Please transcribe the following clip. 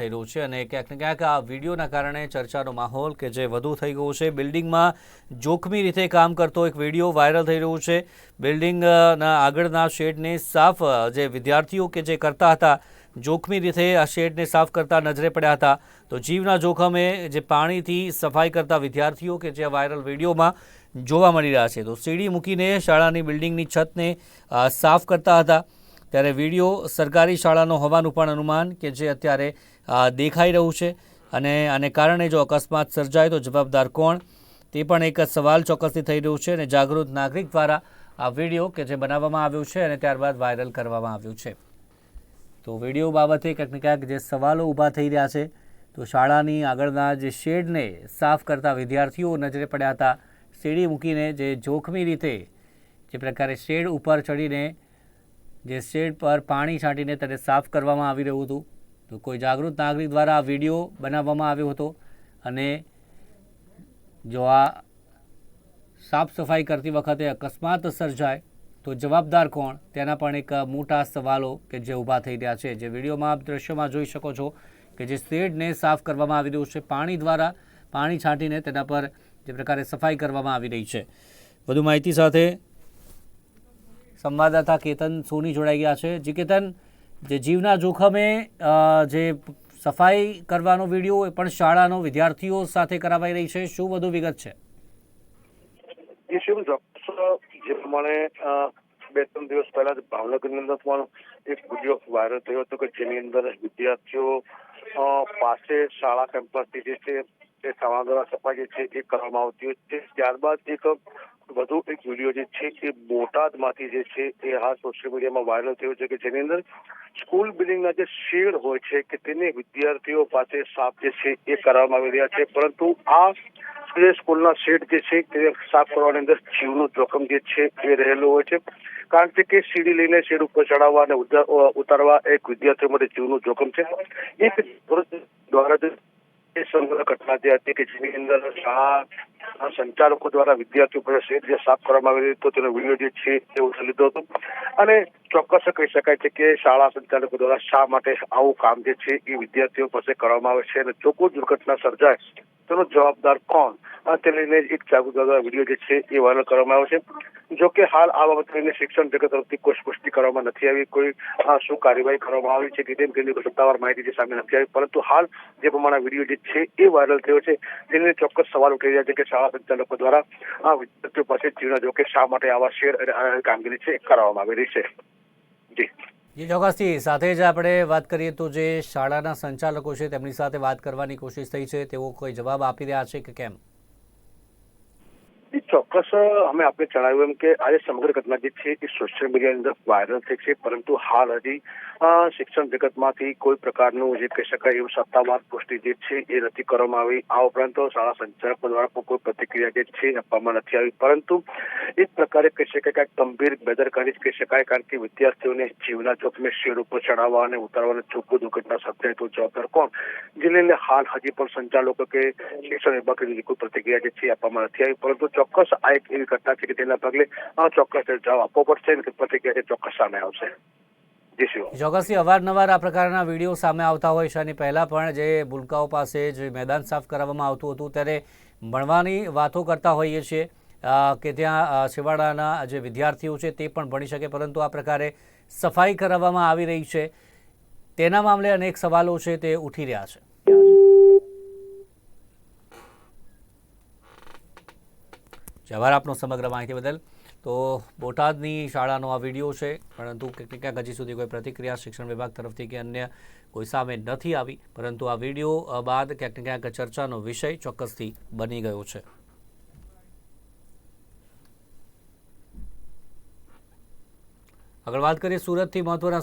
થઈ રહ્યું છે અને ક્યાંક ને ક્યાંક આ વિડીયોના કારણે ચર્ચાનો માહોલ કે જે વધુ થઈ ગયો છે, બિલ્ડિંગમાં જોખમી રીતે કામ કરતો એક વીડિયો વાયરલ થઈ રહ્યો છે. બિલ્ડિંગના આગળના શેડને સાફ, જે વિદ્યાર્થીઓ કે જે કરતા હતા, જોખમી રીતે આ શેડને સાફ કરતા નજરે પડ્યા હતા. તો જીવના જોખમે જે પાણીથી સફાઈ કરતા વિદ્યાર્થીઓ કે જે વાયરલ વિડીયોમાં જોવા મળી રહ્યા છે. તો સીડી મૂકીને શાળાની બિલ્ડિંગની છતને સાફ કરતા હતા. ત્યારે વીડિયો સરકારી શાળાનો હોવાનું પણ અનુમાન કે જે અત્યારે દેખાઈ રહ્યું છે અને આને કારણે જો અકસ્માત સર્જાય તો જવાબદાર કોણ? તે પણ એક સવાલ ચોક્કસથી થઈ રહ્યું છે અને જાગૃત નાગરિક દ્વારા આ વીડિયો કે જે બનાવવામાં આવ્યો છે અને ત્યારબાદ વાયરલ કરવામાં આવ્યું છે. તો વીડિયો બાબતે ક્યાંક ને ક્યાંક જે સવાલો ઊભા થઈ રહ્યા છે, તો શાળાની આગળના જે શેડને સાફ કરતા વિદ્યાર્થીઓ નજરે પડ્યા હતા. સીડી મૂકીને જે જોખમી રીતે જે પ્રકારે શેડ ઉપર ચડીને, જે શેડ પર પાણી છાંટીને તેને સાફ કરવામાં આવી રહ્યું હતું. તો કોઈ જાગૃત નાગરિક દ્વારા આ વીડિયો બનાવવામાં આવ્યો હતો અને જો આ સાફ સફાઈ કરતી વખતે અકસ્માત સર્જાય, તો જવાબદાર કોણ? તેના પણ એક મોટા સવાલો કે જે ઊભા થઈ રહ્યા છે. જે વિડીયોમાં આપ દ્રશ્યમાં જોઈ શકો છો કે જે શેડને સાફ કરવામાં આવી રહ્યું છે, પાણી દ્વારા પાણી છાંટીને તેના પર જે પ્રકારે સફાઈ કરવામાં આવી રહી છે. વધુ માહિતી સાથે સંવાદદાતા કેતન સોની જોડાઈ ગયા છે. જી કેતન જે જીવના જોખમે જે સફાઈ કરવાનો વીડિયો એ પણ શાળાનો વિદ્યાર્થીઓ સાથે કરાવાઈ રહી છે. શું વધુ વિગત છે? જે પ્રમાણે બે ત્રણ દિવસ પહેલા જ ભાવનગરની અંદર પણ એક વીડિયો વાયરલ થયો હતો કે જેની અંદર વિદ્યાર્થીઓ પાસે શાળા કેમ્પસથી જે છે એ શાળા દ્વારા જે છે એ કરવામાં આવતી છે. ત્યારબાદ એક વધુ એક વીડિયો જે છે એ બોટાદમાંથી જે છે એ હાલ સોશિયલ મીડિયામાં વાયરલ થયો છે કે જેની અંદર સ્કૂલ બિલ્ડિંગના જે શેડ હોય છે કે તેને વિદ્યાર્થીઓ પાસે સાફ જે છે એ કરવામાં આવી રહ્યા છે. પરંતુ આ સ્કૂલના શેડ જે છે તે સાફ કરવાની અંદર જીવનું જોખમ જે છે એ રહેલું હોય છે. કારણ કે સીડી લઈને શેડ ઉપર ચડાવવા અને ઉતારવા એક વિદ્યાર્થીઓ માટે જીવનું જોખમ છે. એક દ્વારા જે એ ઘટના જે હતી કે જેની અંદર શાળા સંચાલકો દ્વારા વિદ્યાર્થીઓ પર શેડ જે સાફ કરવામાં આવી હતો તેનો વીડિયો જે છે તે ઉતારી લીધો હતો. અને ચોક્કસ કહી શકાય છે કે શાળા સંચાલકો દ્વારા શા માટે આવું કામ જે છે એ વિદ્યાર્થીઓ પાસે કરવામાં આવે છે અને જો કોઈ દુર્ઘટના સર્જાય તેનો જવાબદાર કોણ? આ તે લઈને એક જાગૃત દ્વારા વીડિયો જે છે એ વાયરલ કરવામાં આવે છે. જો કે હાલ આ બાબત લઈને શિક્ષણ જગત તરફથી કોઈ સ્પષ્ટી કરવામાં નથી આવી, કોઈ શું કાર્યવાહી કરવામાં આવી છે કે તેમ તેની સત્તાવાર માહિતી જે સામે નથી આવી, પરંતુ હાલ જે પ્રમાણે વીડિયો જે છે એ વાયરલ થયો છે, તેને ચોક્કસ સવાલ ઉઠી રહ્યા છે કે શાળા સંચાલકો દ્વારા આ વિદ્યાર્થીઓ પાસે જીવના જોકે શા માટે આવા શેર અને કામગીરી છે કરવામાં આવી રહી છે. જી. જે, ચોક્કસથી. સાથે જ આપણે વાત કરીએ તો જે શાળાના સંચાલકો છે, તેમની સાથે વાત કરવાની કોશિશ થઈ છે. તેઓ કોઈ જવાબ આપી રહ્યા છે કે કેમ? ચોક્કસ, અમે આપણે જણાવ્યું એમ કે આજે સમગ્ર ઘટના જે છે એ સોશિયલ મીડિયાની અંદર વાયરલ થઈ છે, પરંતુ હાલ હજી શિક્ષણ જગતમાંથી કોઈ પ્રકારનું જે કહી શકાય એવું સત્તાવાર પુષ્ટિ જે છે એ નથી કરવામાં આવી. આ ઉપરાંત શાળા સંચાલકો દ્વારા પણ કોઈ પ્રતિક્રિયા જે છે આપવામાં નથી આવી. પરંતુ એક પ્રકારે કહી શકાય કે ગંભીર બેદરકારી જ કહી શકાય કારણ કે વિદ્યાર્થીઓને જીવના જોખમે શેર ઉપર ચડાવવા અને ઉતારવાને ચોખ્ખું દુર્ઘટના સર્જાય તો જવાબદાર કોણ? જે લઈને હાલ હજી પણ સંચાલકો કે શિક્ષણ વિભાગની કોઈ પ્રતિક્રિયા જે છે આપવામાં નથી આવી. પરંતુ ચોક્કસ આ એક એવી ઘટના છે કે તેના પગલે ચોક્કસ જવાબ આપવો પડશે અને પ્રતિક્રિયા ચોક્કસ સામે આવશે. ચોક્કસથી અવારનવાર આ પ્રકારના વીડિયો સામે આવતા હોય છે અને પહેલાં પણ જે ભૂલકાઓ પાસે જે મેદાન સાફ કરાવવામાં આવતું હતું ત્યારે ભણવાની વાતો કરતા હોઈએ છીએ કે ત્યાં છેવાડાના જે વિદ્યાર્થીઓ છે તે પણ ભણી શકે, પરંતુ આ પ્રકારે સફાઈ કરાવવામાં આવી રહી છે. તેના મામલે અનેક સવાલો છે તે ઉઠી રહ્યા છે. આભાર આપનો સમગ્ર માહિતી બદલ. તો બોટાદની શાળાનો આ વીડિયો છે, પરંતુ ક્યાંક ક્યાંક હજી સુધી કોઈ પ્રતિક્રિયા શિક્ષણ વિભાગ તરફથી કે અન્ય કોઈ સામે નથી આવી, પરંતુ આ વીડિયો બાદ ક્યાંક ક્યાંક ચર્ચાનો વિષય ચોક્કસથી બની ગયો છે. આગળ વાત કરીએ સુરતથી મહત્વના